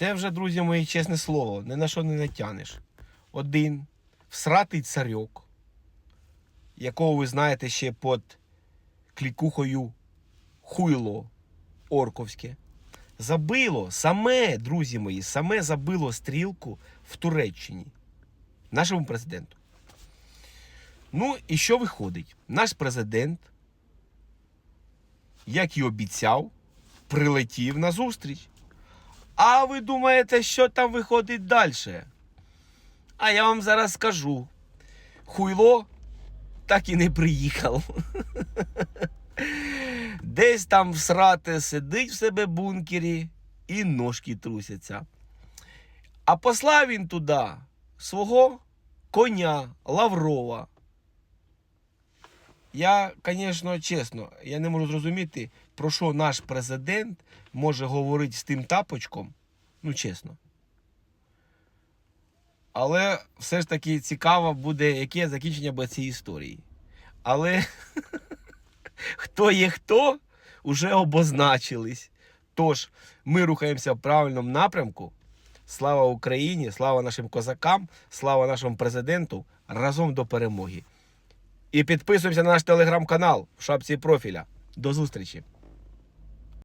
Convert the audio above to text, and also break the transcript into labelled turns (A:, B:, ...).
A: Це вже, друзі мої, чесне слово, ні на що не натянеш. Один всратий царьок, якого ви знаєте ще під клікухою хуйло орковське, забило саме, друзі мої, саме забило стрілку в Туреччині нашому президенту. Ну, і що виходить? Наш президент, як і обіцяв, прилетів на зустріч. А ви думаєте, що там виходить далі? А я вам зараз скажу. Хуйло так і не приїхав. Десь там всрати сидить в себе бункері і ножки трусяться. А послав він туди свого коня Лаврова. Я, звісно, чесно, я не можу зрозуміти, про що наш президент може говорити з тим тапочком. Ну, чесно. Але все ж таки цікаво буде, яке закінчення буде цієї історії. Але хто є хто, уже обозначились. Тож, ми рухаємося в правильному напрямку. Слава Україні, слава нашим козакам, слава нашому президенту. Разом до перемоги. І підписуємося на наш телеграм-канал в шапці профіля. До зустрічі!